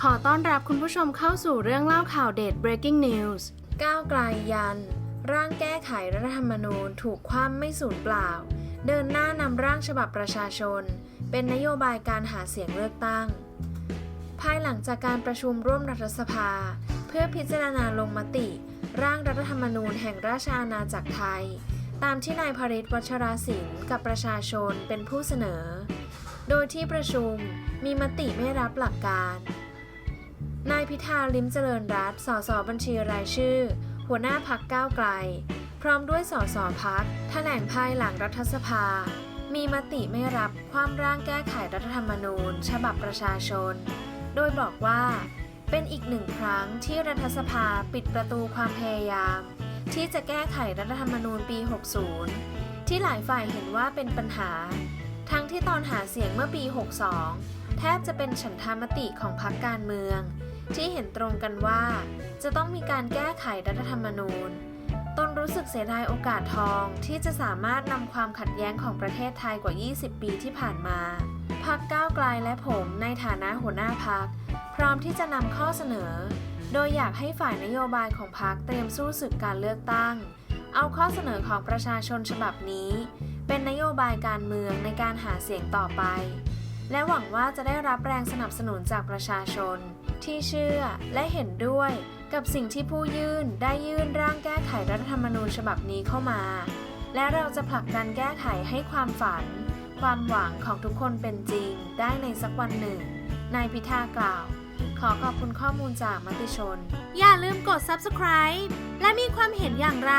ขอต้อนรับคุณผู้ชมเข้าสู่เรื่องเล่าข่าวเด็ด breaking news ก้าวไกลยัน ร่างแก้ไขรัฐธรรมนูญถูกคว่ำไม่สูญเปล่า เดินหน้านำร่างฉบับประชาชน เป็นนโยบายการหาเสียงเลือกตั้ง ภายหลังจากการประชุมร่วมรัฐสภา เพื่อพิจารณาลงมติ ร่างรัฐธรรมนูญแห่งราชอาณาจักรไทย ตามที่นายพริตวัชราศิลป์กับประชาชนเป็นผู้เสนอ โดยที่ประชุมมีมติไม่รับหลักการ นายพิธาลิมเจริญรัตสสบัญชีรายชื่อ หัวหน้าพักก้าวไกล พร้อมด้วยสสพักแถลงภายหลังรัฐสภา มีมติไม่รับความร่างแก้ไขรัฐธรรมนูญ ฉบับประชาชน โดยบอกว่า เป็นอีกหนึ่งครั้งที่รัฐสภาปิดประตูความพยายาม ที่จะแก้ไขรัฐธรรมนูญปี 60 ที่หลายฝ่ายเห็นว่าเป็นปัญหา ทั้งที่ตอนหาเสียงเมื่อปี 62 แทบจะเป็นฉันทามติของพรรคการเมือง ที่เห็นตรงกันว่า จะต้องมีการแก้ไขรัฐธรรมนูญ ตนรู้สึกเสียดายโอกาสทองที่จะสามารถนำความขัดแย้งของประเทศไทยกว่า 20 ปีที่ผ่านมาพักก้าวไกลและผมในฐานะหัวหน้าพักพร้อมที่จะนำข้อเสนอ โดยอยากให้ฝ่ายนโยบายของพักเตรียมสู้ศึกการเลือกตั้ง เอาข้อเสนอของประชาชนฉบับนี้ เป็นนโายการเมืองในการหาเสียงต่อไป และหวังว่าจะได้รับแรงสนับสนุนจากประชาชน ที่เชื่อและเห็นด้วยกับสิ่งที่ผู้ยื่นได้ยื่นร่างแก้ไขรัฐธรรมนูญฉบับนี้เข้ามา และเราจะผลักดันแก้ไขให้ความฝัน ความหวังของทุกคนเป็นจริงได้ในสักวันหนึ่ง นายพิธากล่าว ขอขอบคุณข้อมูลจากมติชน อย่าลืมกด subscribe และมีความเห็นอย่างไร